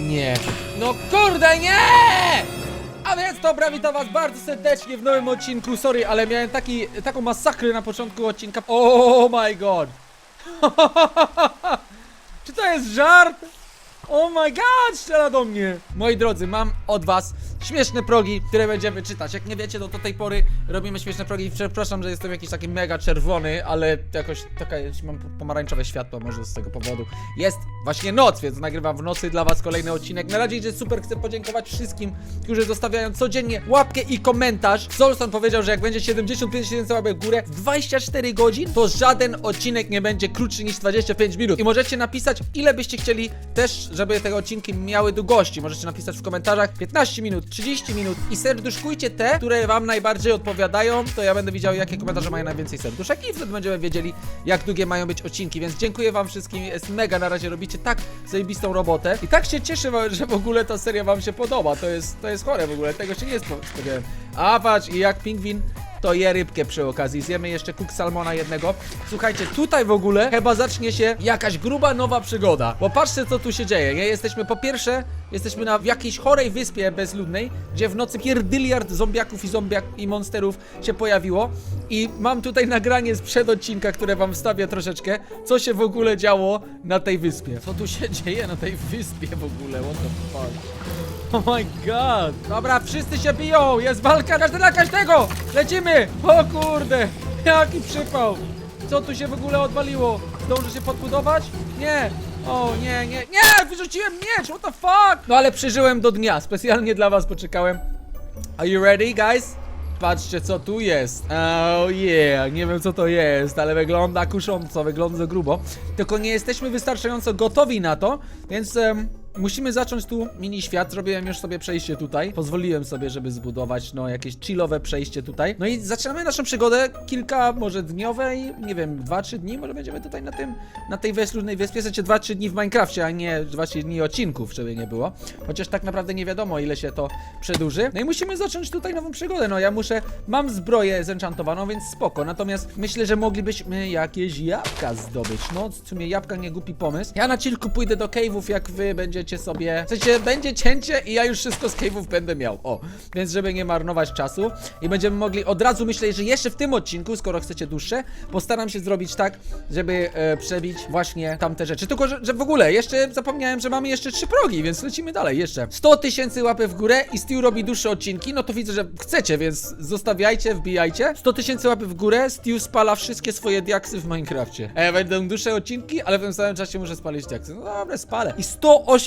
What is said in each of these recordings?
Nie. No kurde, nie! A więc dobra, witam was bardzo serdecznie w nowym odcinku. Sorry, ale miałem taki, taką masakrę na początku odcinka. Oh my god! Czy to jest żart? Oh my god, strzela do mnie! Moi drodzy, mam od was śmieszne progi, które będziemy czytać. Jak nie wiecie, to do tej pory robimy śmieszne progi. Przepraszam, że jestem jakiś taki mega czerwony, ale jakoś taka, mam pomarańczowe światło, może z tego powodu. Jest właśnie noc, więc nagrywam w nocy dla was kolejny odcinek. Na razie idzie super, chcę podziękować wszystkim, którzy zostawiają codziennie łapkę i komentarz. Solstan powiedział, że jak będzie 75 tysięcy łapek w górę w 24 godzin, to żaden odcinek nie będzie krótszy niż 25 minut. I możecie napisać, ile byście chcieli też, żeby te odcinki miały długości. Możecie napisać w komentarzach 15 minut, 30 minut i serduszkujcie te, które wam najbardziej odpowiadają, to ja będę widział, jakie komentarze mają najwięcej serduszek i wtedy będziemy wiedzieli, jak długie mają być odcinki, więc dziękuję wam wszystkim, jest mega, na razie robicie tak zajebistą robotę. I tak się cieszę, że w ogóle ta seria wam się podoba, to jest, to jest chore w ogóle, tego się nie spo- spodziewałem. A patrz, i jak pingwin to je rybkę przy okazji. Zjemy jeszcze kuk salmona jednego. Słuchajcie, tutaj w ogóle chyba zacznie się jakaś gruba nowa przygoda. Bo patrzcie, co tu się dzieje. Jesteśmy po pierwsze, jesteśmy na jakiejś chorej wyspie bezludnej, gdzie w nocy pierdyliard zombiaków i zombiak i monsterów się pojawiło. I mam tutaj nagranie sprzed odcinka, które wam wstawię troszeczkę, co się w ogóle działo na tej wyspie. Co tu się dzieje na tej wyspie w ogóle? What the fuck? Oh my god! Dobra, wszyscy się biją! Jest walka każdy na każdego! Lecimy! O kurde! Jaki przypał! Co tu się w ogóle odwaliło? Zdąży się podbudować? Nie! O nie, nie, nie! Wyrzuciłem miecz! What the fuck? No ale przeżyłem do dnia. Specjalnie dla was poczekałem. Are you ready, guys? Patrzcie, co tu jest. Oh yeah, nie wiem co to jest, ale wygląda kusząco, wygląda grubo. Tylko nie jesteśmy wystarczająco gotowi na to, więc em, musimy zacząć tu mini świat. Zrobiłem już sobie przejście tutaj. Pozwoliłem sobie, żeby zbudować, no, jakieś chillowe przejście tutaj. No i zaczynamy naszą przygodę kilka, może dniowej, nie wiem, 2-3 dni, może będziemy tutaj na tym, na tej bezludnej wyspie. Znaczy 2-3 dni w Minecrafcie, a nie 2-3 dni odcinków, żeby nie było. Chociaż tak naprawdę nie wiadomo, ile się to przedłuży. No i musimy zacząć tutaj nową przygodę. No ja muszę, mam zbroję zenchantowaną, więc spoko. Natomiast myślę, że moglibyśmy jakieś jabłka zdobyć. No, w sumie jabłka nie głupi pomysł. Ja na chillku pójdę do cave'ów, jak wy będziecie sobie... W sensie, będzie cięcie i ja już wszystko z cave'ów będę miał. O, więc żeby nie marnować czasu i będziemy mogli od razu, myślę, że jeszcze w tym odcinku, skoro chcecie dłuższe, postaram się zrobić tak, żeby e, przebić właśnie tamte rzeczy. Tylko, że, że w ogóle, jeszcze zapomniałem, że mamy jeszcze trzy progi, więc lecimy dalej, jeszcze. 100 tysięcy łapy w górę i Stu robi dłuższe odcinki, no to widzę, że chcecie, więc zostawiajcie, wbijajcie. 100 tysięcy łapy w górę, Stu spala wszystkie swoje diaksy w Minecrafcie. E, będą dłuższe odcinki, ale w tym samym czasie muszę spalić diaksy. No dobra, spalę. I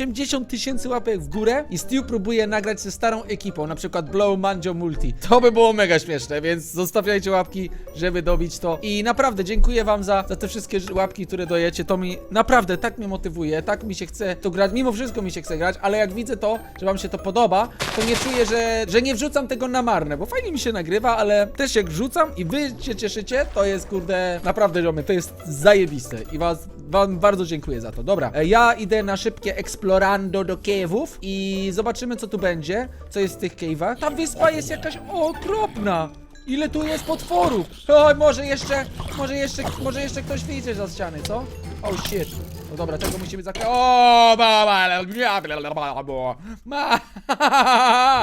180 tysięcy łapek w górę i Stu próbuje nagrać ze starą ekipą, na przykład Blow Manjo Multi. To by było mega śmieszne, więc zostawiajcie łapki, żeby dobić to. I naprawdę dziękuję wam za, za te wszystkie łapki, które dojecie. To mi naprawdę tak mnie motywuje, tak mi się chce to grać. Mimo wszystko mi się chce grać, ale jak widzę to, że wam się to podoba, to nie czuję, że, że nie wrzucam tego na marne, bo fajnie mi się nagrywa, ale też jak wrzucam i wy się cieszycie, to jest kurde, naprawdę ziomy, to jest zajebiste i was Wam bardzo dziękuję za to. Dobra, e, ja idę na szybkie explorando do cave'ów i zobaczymy co tu będzie, co jest w tych cave'ach. Ta wyspa jest jakaś okropna. Ile tu jest potworów? Oj, może jeszcze, może jeszcze, może jeszcze ktoś wyjdzie za ściany, co? Oh shit. No dobra, tego musimy zakryć. O, ma.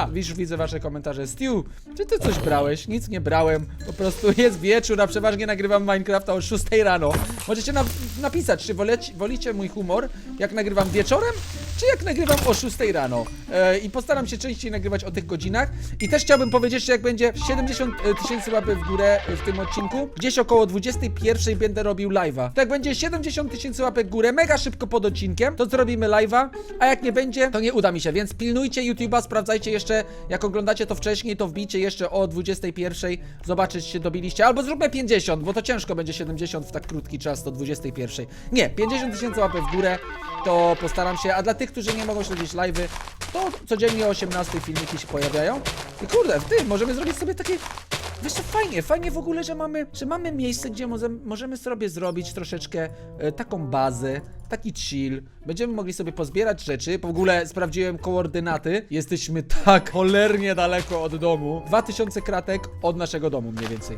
Widzisz, widzę wasze komentarze. Stu, czy ty coś brałeś? Nic nie brałem. Po prostu jest wieczór, a przeważnie nagrywam Minecrafta o 6 rano. Możecie na napisać, czy woleci, wolicie mój humor, jak nagrywam wieczorem, czy jak nagrywam o 6 rano. E, I postaram się częściej nagrywać o tych godzinach. I też chciałbym powiedzieć, że jak będzie 70 tysięcy łapy w górę w tym odcinku, gdzieś około 21 będę robił live'a. To jak będzie 70 tysięcy łapek w górę, mega szybko pod odcinkiem, to zrobimy live'a, a jak nie będzie, to nie uda mi się, więc pilnujcie YouTube'a, sprawdzajcie jeszcze, jak oglądacie to wcześniej, to wbijcie jeszcze o 21, zobaczyć, czy dobiliście, albo zróbmy 50, bo to ciężko będzie 70 w tak krótki czas do 21. Nie, 50 tysięcy łapek w górę, to postaram się, a dla tych, którzy nie mogą śledzić live'y, to codziennie o 18 filmiki się pojawiają. I kurde, w tym możemy zrobić sobie takie Wiesz co, fajnie, fajnie w ogóle, że mamy, że mamy miejsce, gdzie możemy sobie zrobić troszeczkę e, taką bazę, taki chill. Będziemy mogli sobie pozbierać rzeczy. W ogóle sprawdziłem koordynaty. Jesteśmy tak cholernie daleko od domu. 2000 kratek od naszego domu mniej więcej.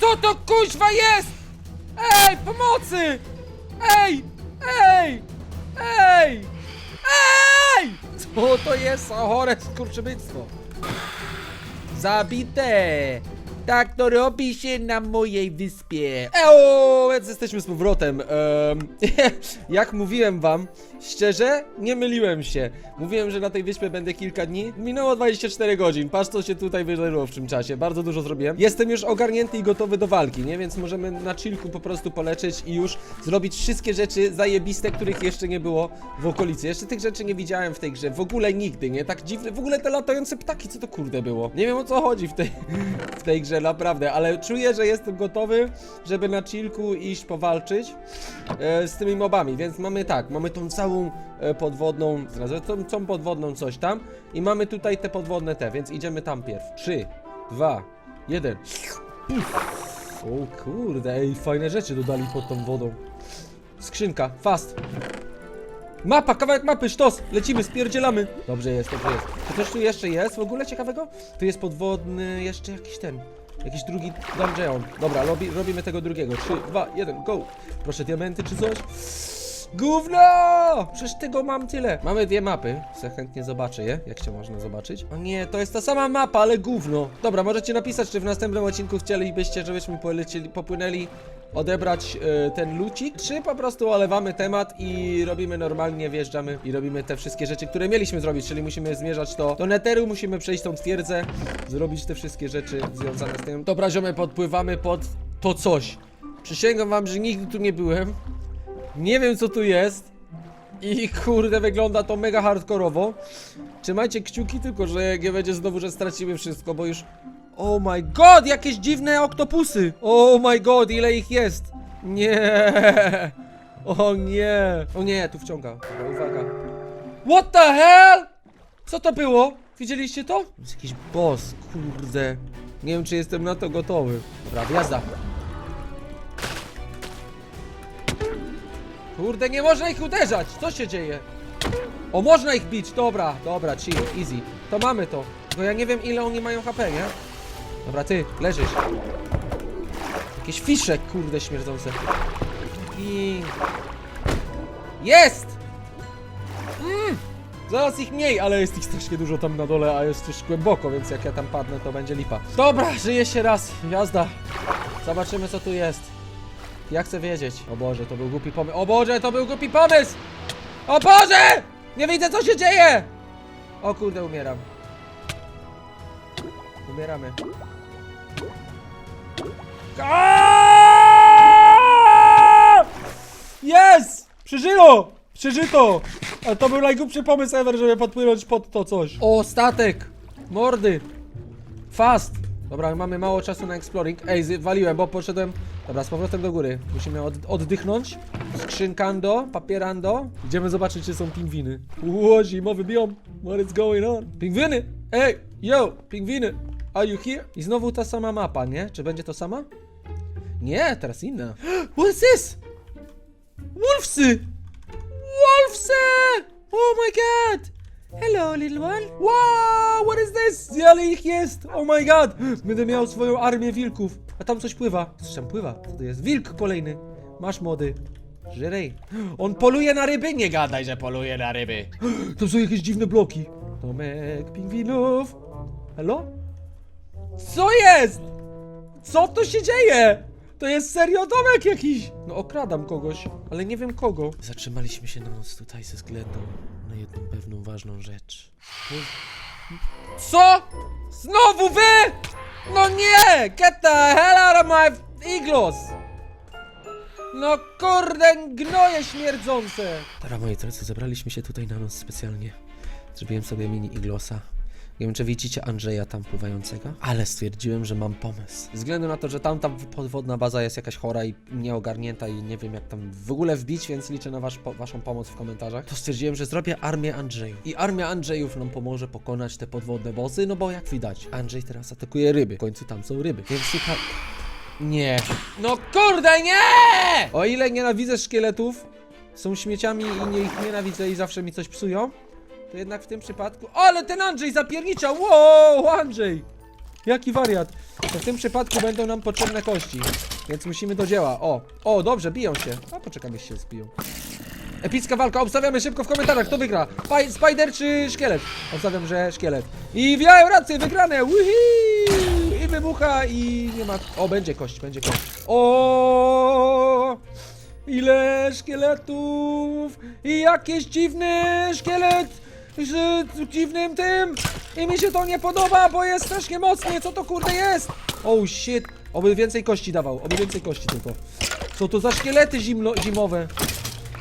Co to kuźwa jest? Ej, pomocy! Ej! Ej! Ej! Ej! Co to jest za chore skurczybyctwo? Zabite! Tak to robi się na mojej wyspie. Eo, więc jesteśmy z powrotem. Em, jak mówiłem wam, szczerze, nie myliłem się. Mówiłem, że na tej wyspie będę kilka dni. Minęło 24 godzin. Patrz, co się tutaj wydarzyło w tym czasie. Bardzo dużo zrobiłem. Jestem już ogarnięty i gotowy do walki, nie? Więc możemy na chillku po prostu polecieć i już zrobić wszystkie rzeczy zajebiste, których jeszcze nie było w okolicy. Jeszcze tych rzeczy nie widziałem w tej grze. W ogóle nigdy, nie? Tak dziwne. W ogóle te latające ptaki, co to kurde było? Nie wiem o co chodzi w tej, w tej naprawdę, ale czuję, że jestem gotowy, żeby na chillku iść powalczyć e, z tymi mobami, więc mamy tak, mamy tą całą e, podwodną, zrazę, tą, tą podwodną coś tam i mamy tutaj te podwodne te, więc idziemy tam pierw. 3, 2, 1. O kurde, ej, fajne rzeczy dodali pod tą wodą. Skrzynka, fast. Mapa, kawałek mapy, sztos! Lecimy, spierdzielamy! Dobrze jest, dobrze jest. To coś tu jeszcze jest w ogóle ciekawego? Tu jest podwodny, jeszcze jakiś ten. Jakiś drugi dungeon. Dobra, robi, robimy tego drugiego. 3, 2, 1, go! Proszę diamenty czy coś? Gówno! Przecież tego mam tyle. Mamy dwie mapy. Se chętnie zobaczę je, jak się można zobaczyć. O nie, to jest ta sama mapa, ale gówno. Dobra, możecie napisać, czy w następnym odcinku chcielibyście, żebyśmy polecieli, popłynęli odebrać e, ten lucik, czy po prostu olewamy temat i robimy normalnie, wjeżdżamy i robimy te wszystkie rzeczy, które mieliśmy zrobić, czyli musimy zmierzać to do neteru, musimy przejść tą twierdzę, zrobić te wszystkie rzeczy związane z tym. Dobra, ziomy, podpływamy pod to coś. Przysięgam wam, że nigdy tu nie byłem. Nie wiem co tu jest. I kurde, wygląda to mega hardkorowo. Trzymajcie kciuki, tylko że nie będzie znowu, że stracimy wszystko, bo już... Oh my god, jakieś dziwne oktopusy! Oh my god, ile ich jest! Nie! O nie! O nie, tu wciąga. Uwaga. What the hell? Co to było? Widzieliście to? To jest jakiś boss, kurde. Nie wiem, czy jestem na to gotowy. Dobra, wjazda. Kurde, nie można ich uderzać! Co się dzieje? O, można ich bić! Dobra, dobra, chill, easy. To mamy to. Tylko ja nie wiem, ile oni mają HP, nie? Dobra, ty, leżysz. Jakieś fisze, kurde, śmierdzące. I... Jest! Mm! Zaraz ich mniej, ale jest ich strasznie dużo tam na dole, a jest już głęboko, więc jak ja tam padnę, to będzie lipa. Dobra, żyje się raz, jazda. Zobaczymy, co tu jest. Ja chcę wiedzieć. O Boże, to był głupi pomysł. O Boże, to był głupi pomysł! O Boże! Nie widzę, co się dzieje! O kurde, umieram. Umieramy. Jest! Przeżyło! Przeżyto! A to był najgłupszy pomysł ever, żeby podpłynąć pod to coś. O, statek! Mordy! Fast! Dobra, mamy mało czasu na exploring. Ej, waliłem, bo poszedłem... Dobra, z powrotem do góry. Musimy od, oddychnąć. Skrzynkando, papierando. Idziemy zobaczyć, czy są pingwiny. Ło, zimowy biom. What is going on? Pingwiny! Ej, yo, pingwiny! Are you here? I znowu ta sama mapa, nie? Czy będzie to sama? Nie, teraz inna. What is this? Wolfsy! Wolfsy! Oh my god! Hello, little one. Wow, what is this? Ale ich jest! Oh my god! Będę miał swoją armię wilków. A tam coś pływa. Coś tam pływa. Co to jest? Wilk kolejny. Masz mody. Żyrej. On poluje na ryby? Nie gadaj, że poluje na ryby. To są jakieś dziwne bloki. Tomek pingwinów. Hello? Co jest? Co tu się dzieje? To jest serio domek jakiś! No okradam kogoś, ale nie wiem kogo. Zatrzymaliśmy się na noc tutaj ze względu na jedną pewną ważną rzecz. Co? Znowu wy? No nie! Get the hell out of my iglos! No kurde, gnoje śmierdzące! Dobra, moi drodzy, zebraliśmy się tutaj na noc specjalnie. Zrobiłem sobie mini iglosa. Nie wiem, czy widzicie Andrzeja tam pływającego, ale stwierdziłem, że mam pomysł. Ze względu na to, że tam ta podwodna baza jest jakaś chora i nieogarnięta i nie wiem jak tam w ogóle wbić, więc liczę na wasz, po, waszą pomoc w komentarzach. To stwierdziłem, że zrobię armię Andrzejów. I armia Andrzejów nam pomoże pokonać te podwodne bossy, no bo jak widać, Andrzej teraz atakuje ryby. W końcu tam są ryby. Więc słuchaj... Nie. No kurde, nie! O ile nienawidzę szkieletów, są śmieciami i nie ich nienawidzę i zawsze mi coś psują, to jednak w tym przypadku... Ale ten Andrzej zapierniczał! Wow, Andrzej! Jaki wariat! To w tym przypadku będą nam potrzebne kości. Więc musimy do dzieła. O, o, dobrze, biją się. A poczekamy, się zbiją. Epicka walka, obstawiamy szybko w komentarzach, kto wygra. Pi- Spider czy szkielet? Obstawiam, że szkielet. I miałem rację, wygrane! Wihii! I wybucha i nie ma... O, będzie kość, będzie kość. O! Ile szkieletów! I jakiś dziwny szkielet z dziwnym tym! I mi się to nie podoba, bo jest strasznie mocny! Co to kurde jest? Oh shit! Oby więcej kości dawał, oby więcej kości tylko. Co to za szkielety zimno, zimowe?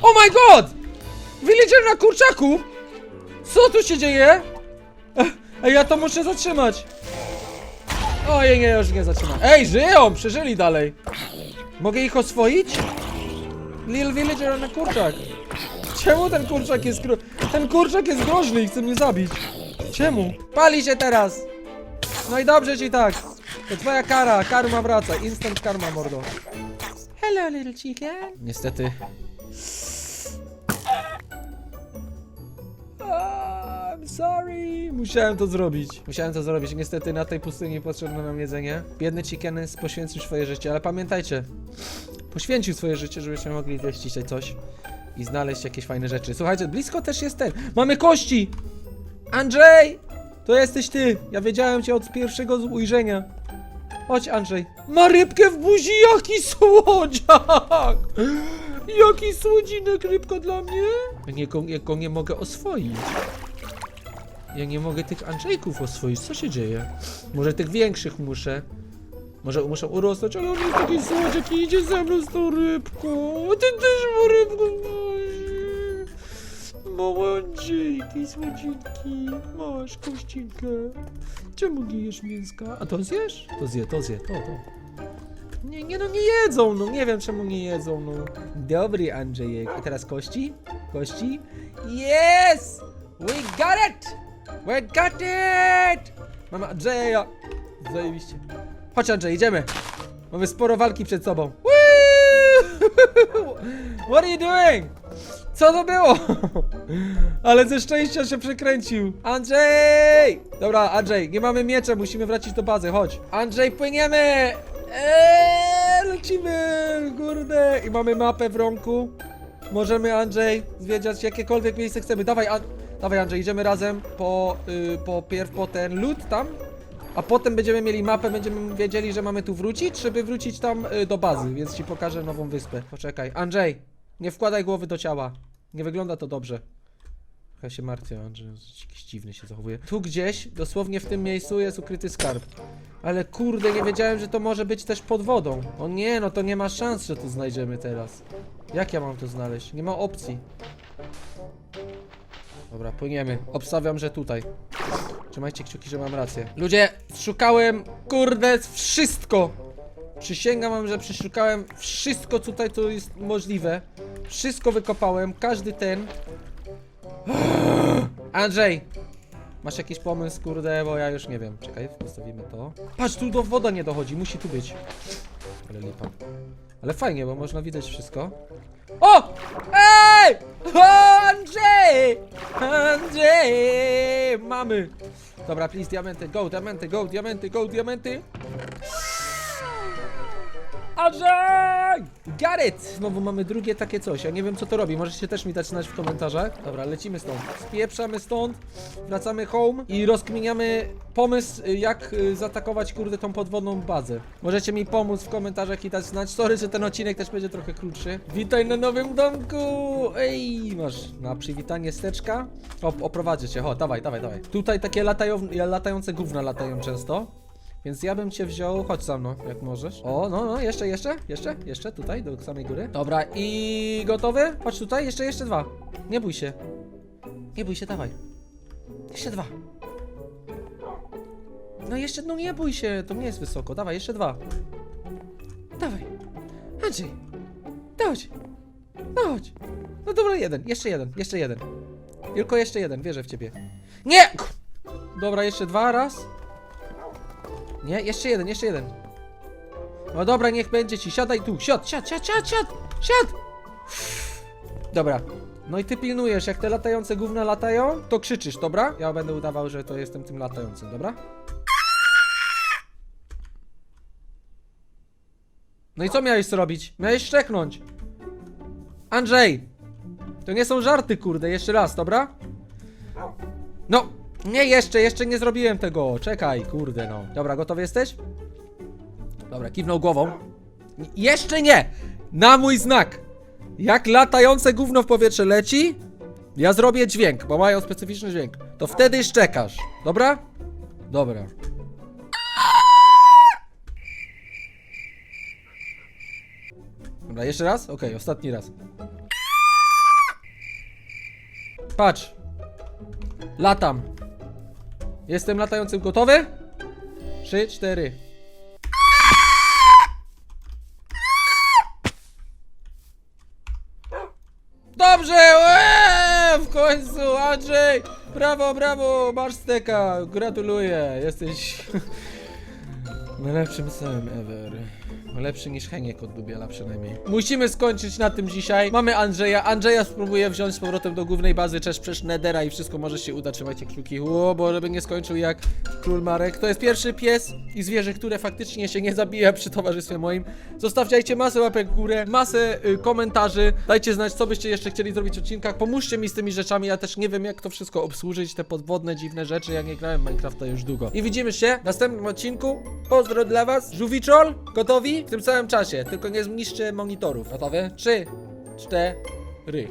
Oh my god! Villager na kurczaku! Co tu się dzieje? Ej, ja to muszę zatrzymać. Ojej, nie, już nie zatrzymam. Ej, żyją! Przeżyli dalej. Mogę ich oswoić? Lil Villager na kurczak. Czemu ten kurczak jest gro... Ten kurczak jest groźny i chce mnie zabić. Czemu? Pali się teraz! No i dobrze ci tak. To twoja kara, karma wraca. Instant karma, mordo. Hello, little chicken. Niestety. Ah, I'm sorry. Musiałem to zrobić. Musiałem to zrobić. Niestety na tej pustyni potrzebne nam jedzenie. Biedny chicken poświęcił swoje życie, ale pamiętajcie. Poświęcił swoje życie, żebyśmy mogli zjeść dzisiaj coś i znaleźć jakieś fajne rzeczy. Słuchajcie, blisko też jest ten. Mamy kości! Andrzej! To jesteś ty! Ja wiedziałem cię od pierwszego ujrzenia. Chodź, Andrzej. Ma rybkę w buzi, jaki słodziak! Jaki słodzinek rybka dla mnie? Ja nie, ja go nie mogę oswoić. Ja nie mogę tych Andrzejków oswoić. Co się dzieje? Może tych większych muszę. Może muszę urosnąć, ale on jest taki słodziak i idzie ze mną z tą rybką. Ty też ma. Małe Andrzejki, słodzinki. Masz kościnkę. Czemu nie jesz mięska? A to zjesz? To zje, to zje, to, to. Nie, nie no, nie jedzą, no nie wiem czemu nie jedzą, no. Dobry Andrzejek. A teraz kości? Kości? Yes! We got it! We got it! Mama Andrzeja! Zajebiście. Chodź Andrzej, idziemy. Mamy sporo walki przed sobą. What are you doing? Co to było? Ale ze szczęścia się przekręcił. Andrzej! Dobra, Andrzej, nie mamy miecza, musimy wrócić do bazy, chodź. Andrzej, płyniemy! Eee, lecimy, kurde. I mamy mapę w rąku. Możemy, Andrzej, zwiedziać jakiekolwiek miejsce chcemy. Dawaj, An Dawaj Andrzej, idziemy razem po, y, po pierw po ten lód tam. A potem będziemy mieli mapę, będziemy wiedzieli, że mamy tu wrócić, żeby wrócić tam y, do bazy, więc ci pokażę nową wyspę. Poczekaj. Andrzej, nie wkładaj głowy do ciała. Nie wygląda to dobrze. Ja się martwię, Andrzej, jakiś dziwny się zachowuje. Tu gdzieś, dosłownie w tym miejscu jest ukryty skarb. Ale kurde, nie wiedziałem, że to może być też pod wodą. O nie, no to nie ma szans, że to znajdziemy teraz. Jak ja mam to znaleźć? Nie ma opcji. Dobra, płyniemy. Obstawiam, że tutaj. Trzymajcie kciuki, że mam rację. Ludzie, szukałem, kurde, wszystko. Przysięgam wam, że przeszukałem wszystko tutaj, co jest możliwe. Wszystko wykopałem, każdy ten. Andrzej! Masz jakiś pomysł, kurde, bo ja już nie wiem. Czekaj, postawimy to. Patrz, tu do woda nie dochodzi, musi tu być. Ale lipa. Ale fajnie, bo można widać wszystko. O! Ej! Mamy! Dobra, please, diamenty, go, diamenty, go, diamenty, go, diamenty! Andrzej! It! Znowu mamy drugie takie coś. Ja nie wiem co to robi. Możecie też mi dać znać w komentarzach. Dobra, lecimy stąd. Spieprzamy stąd, wracamy home i rozkminiamy pomysł, y, jak y, zaatakować kurde tą podwodną bazę. Możecie mi pomóc w komentarzach i dać znać. Sorry, że ten odcinek też będzie trochę krótszy. Witaj na nowym domku! Ej, masz na przywitanie steczka. O, oprowadzę cię. O, dawaj, dawaj, dawaj. Tutaj takie latają, latające gówna latają często. Więc ja bym cię wziął, chodź za mną, jak możesz. O, no, no, jeszcze, jeszcze, jeszcze, jeszcze, tutaj, do samej góry. Dobra, i gotowy? Chodź tutaj, jeszcze, jeszcze dwa. Nie bój się. Nie bój się, dawaj. Jeszcze dwa. No jeszcze, no nie bój się, to nie jest wysoko. Dawaj, jeszcze dwa. Dawaj. Andrzej. Dawaj. Dawaj. No dobra, jeden, jeszcze jeden, jeszcze jeden. Tylko jeszcze jeden, wierzę w ciebie. Nie! Dobra, jeszcze dwa, raz. Nie, jeszcze jeden, jeszcze jeden. No dobra, niech będzie ci. Siadaj tu, siad, siad, siad, siad, siad, siad. Dobra. No i ty pilnujesz, jak te latające gówna latają, to krzyczysz, dobra? Ja będę udawał, że to jestem tym latającym, dobra? No i co miałeś zrobić? Miałeś szczeknąć. Andrzej! To nie są żarty, kurde, jeszcze raz, dobra? No, nie jeszcze, jeszcze nie zrobiłem tego. Czekaj, kurde, no. Dobra, gotowy jesteś? Dobra, kiwnął głową. Jeszcze nie! Na mój znak! Jak latające gówno w powietrze leci, ja zrobię dźwięk, bo mają specyficzny dźwięk. To wtedy szczekasz, dobra? Dobra. Dobra, jeszcze raz? Okej, ostatni raz. Patrz. Latam. Jestem latającym gotowy? Trzy, cztery. Dobrze! Eee, w końcu, Andrzej! Brawo, brawo! Masz steka! Gratuluję! Jesteś najlepszym psem ever. Lepszy niż Heniek od Dubiela przynajmniej. Musimy skończyć na tym dzisiaj. Mamy Andrzeja. Andrzeja spróbuję wziąć z powrotem do głównej bazy, też przez Nedera i wszystko może się uda. Trzymajcie kciuki. O, bo żeby nie skończył jak król Marek. To jest pierwszy pies i zwierzę, które faktycznie się nie zabija przy towarzystwie moim. Zostawcie masę łapek w górę, masę y, komentarzy. Dajcie znać, co byście jeszcze chcieli zrobić w odcinkach. Pomóżcie mi z tymi rzeczami. Ja też nie wiem, jak to wszystko obsłużyć, te podwodne, dziwne rzeczy. Ja nie grałem Minecrafta już długo. I widzimy się w następnym odcinku. Pozdro dla was. Żółwiczol, gotowi? w tym samym czasie, tylko nie zniszczy monitorów. Gotowe? Trzy, cztery.